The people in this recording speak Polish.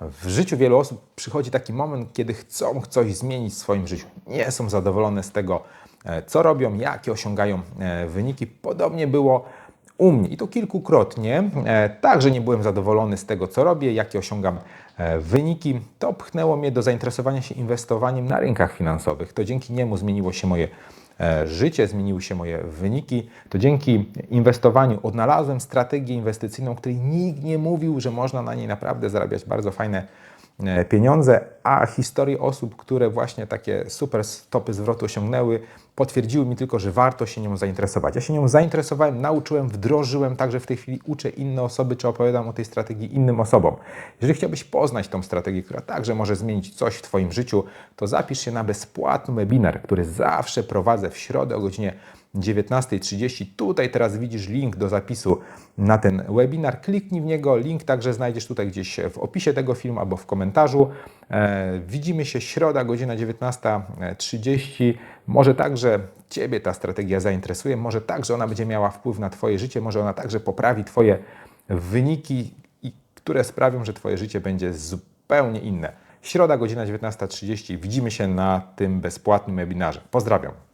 W życiu wielu osób przychodzi taki moment, kiedy chcą coś zmienić w swoim życiu. Nie są zadowolone z tego, e, co robią, jakie osiągają e, wyniki. Podobnie było u mnie i to kilkukrotnie. E, Także nie byłem zadowolony z tego, co robię, jakie osiągam wyniki. To pchnęło mnie do zainteresowania się inwestowaniem na rynkach finansowych. To dzięki niemu zmieniło się moje życie, zmieniły się moje wyniki. To dzięki inwestowaniu odnalazłem strategię inwestycyjną, której nikt nie mówił, że można na niej naprawdę zarabiać bardzo fajne e, pieniądze, a historie osób, które właśnie takie super stopy zwrotu osiągnęły, potwierdziły mi tylko, że warto się nią zainteresować. Ja się nią zainteresowałem, nauczyłem, wdrożyłem, także w tej chwili uczę inne osoby, czy opowiadam o tej strategii innym osobom. Jeżeli chciałbyś poznać tą strategię, która także może zmienić coś w Twoim życiu, to zapisz się na bezpłatny webinar, który zawsze prowadzę w środę o godzinie 19.30. Tutaj teraz widzisz link do zapisu na ten webinar. Kliknij w niego. Link także znajdziesz tutaj gdzieś w opisie tego filmu albo w komentarzu. E, widzimy się środa, godzina 19.30. Może także Ciebie ta strategia zainteresuje, może także ona będzie miała wpływ na Twoje życie, może ona także poprawi Twoje wyniki, które sprawią, że Twoje życie będzie zupełnie inne. Środa, godzina 19.30. Widzimy się na tym bezpłatnym webinarze. Pozdrawiam.